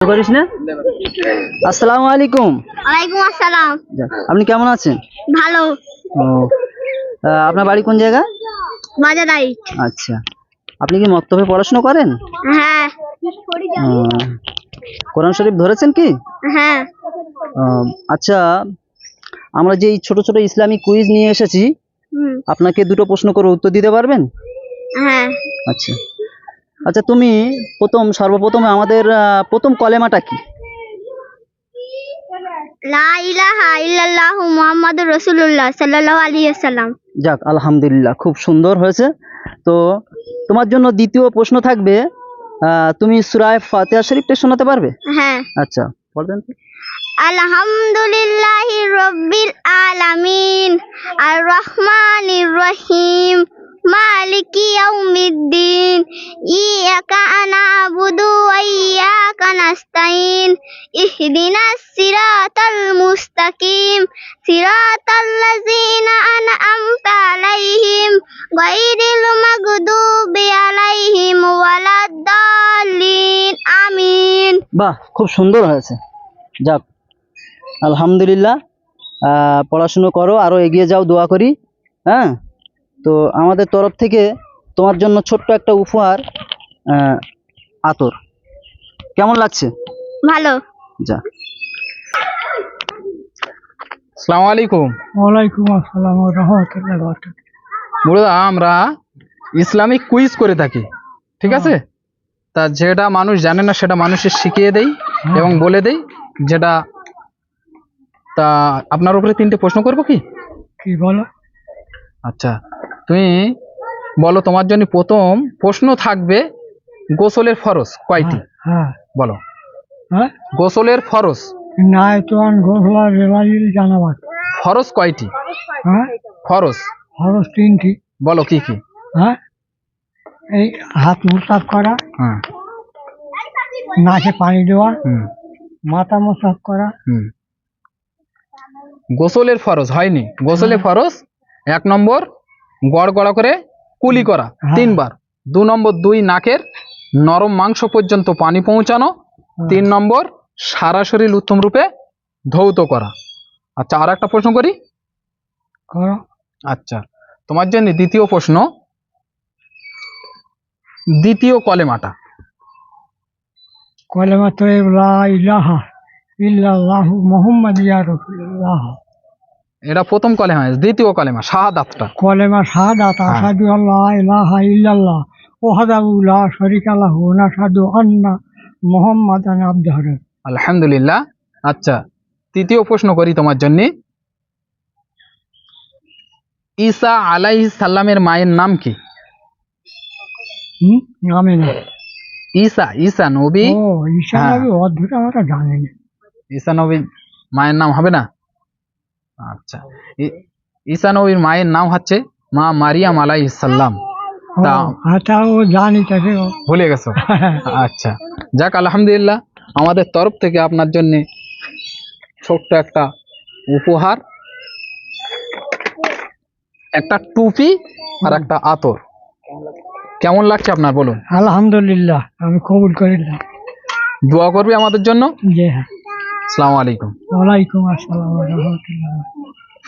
করিস না? আসসালামু আলাইকুম। ওয়ালাইকুম আসসালাম। আপনি কেমন আছেন? ভালো। ও আপনার বাড়ি কোন জায়গা? বাজারাই আচ্ছা। আপনি কি মক্তবে পড়াশোনা করেন? হ্যাঁ। কোরআন শরীফ ধরেছেন কি? হ্যাঁ। আচ্ছা আমরা যে ছোট ছোট ইসলামিক কুইজ নিয়ে এসেছি আপনাকে দুটো প্রশ্ন করে উত্তর দিতে পারবেন? হ্যাঁ। আচ্ছা। আচ্ছা তুমি প্রথম সর্বপ্রথম আমাদের প্রথম কলেমাটা কি? লা ইলাহা ইল্লাল্লাহু মুহাম্মাদুর রাসূলুল্লাহ সাল্লাল্লাহু আলাইহি যাক আলহামদুলিল্লাহ খুব সুন্দর হয়েছে। তো তোমার জন্য দ্বিতীয় প্রশ্ন থাকবে তুমি সুরায় ফাতিহা শরীফটা শোনাতে পারবে? হ্যাঁ। আচ্ছা বলবেন? আলহামদুলিল্লাহি রাব্বিল আলামিন আর রহমানির রহিম। মালিকি ইয়াউমিদ্দিন ইয়াকা না'বুদু ওয়া ইয়াকা নাস্তাইন ইহদিনাস সিরাতাল মুস্তাকিম সিরাতাল লাযিনা আন'আমতা আলাইহিম গায়রিল মাগদুবি আলাইহিম ওয়ালাদ-দাল্লিন আমিন বাহ, খুব সুন্দর হয়েছে। যাক, আলহামদুলিল্লাহ পড়াশুনো করো, আরও এগিয়ে যাও, দোয়া করি। হ্যাঁ? তো আমাদের তরফ থেকে তোমার জন্য ছোট্ট একটা উপহার আতর। কেমন লাগছে? ভালো। যা। আসসালামু আলাইকুম। ওয়ালাইকুম আসসালাম রহমতুল্লাহ বরকাত মুরদা আমরা ইসলামিক কুইজ করে থাকি ঠিক আছে? তা যেটা মানুষ জানে না সেটা মানুষের শিখিয়ে দেই এবং বলে দেই যেটা তা আপনার উপরে তিনটে প্রশ্ন করব কি? কি বলো? আচ্ছা তুমি বলো তোমার জন্য প্রথম প্রশ্ন থাকবে গোসলের ফরজ কয়টি? হ্যাঁ বলো। হ্যাঁ? গোসলের ফরজ। জানাবাদ ফরজ কয়টি? হ্যাঁ? ফরজ। খরচ তিনটি। বলো কি কি? হ্যাঁ? এই হাত মোসাফ করা। হ্যাঁ। নাকে পানি দেওয়া। হুম। মাথা মোসাফ করা। হুম। গোসলের ফরজ হয়নি। গোসলের ফরজ এক নম্বর গড় গড়া করে কুলি করা। হ্যাঁ। তিনবার। দু নম্বর দুই নাকের নরম মাংস পর্যন্ত পানি পৌঁছানো। তিন নম্বর সারা শরীর উত্তম রূপে ধৌত করা। আচ্ছা আর একটা প্রশ্ন করি? আচ্ছা তোমার জন্য দ্বিতীয় প্রশ্ন। দ্বিতীয় কলেমাটা। কলেমা তো ইলাহা ইল্লাল্লাহু মুহাম্মাদ ইয়া রাসূলুল্লাহ এটা প্রথম কলেমা দ্বিতীয় কলেমা শাহাদাতটা। কলেমা শাহাদাত হ্যাঁ। আসাদু আল্লাহ ইলাহা ইল্লাল্লাহ ওয়াহদাহু লা শারীকা লাহু ওয়া নাশহাদু আন্না মুহাম্মাদান আবদুহু আলহামদুলিল্লাহ। আচ্ছা তৃতীয় প্রশ্ন করি তোমার জন্য। ঈসা আলাইহিস সাল্লামের মায়ের নাম কি? ঈসা ঈসা নবী। ও ঈশা হ্যাঁ। নবী অদ্ভুত আমরা জানি না। ঈসা নবী মায়ের নাম হবে না? আচ্ছা। ঈসা নবীর মায়ের নাম হচ্ছে মা মারিয়াম আলাইহিস সাল্লাম ও, তা আচ্ছা জানি তাকে ভুলে গেছো? আচ্ছা। যাক আলহামদুলিল্লাহ আমাদের তরফ থেকে আপনার জন্য ছোট্ট একটা উপহার একটা টুপি আর একটা আতর। কেমন লাগছে আপনার বলুন? আলহামদুলিল্লাহ আমি কবুল করিলাম। দোয়া করবে আমাদের জন্য? জি হ্যাঁ। আসসালামু আলাইকুম। ওয়ালাইকুম আসসালাম রহমতুল্লাহ।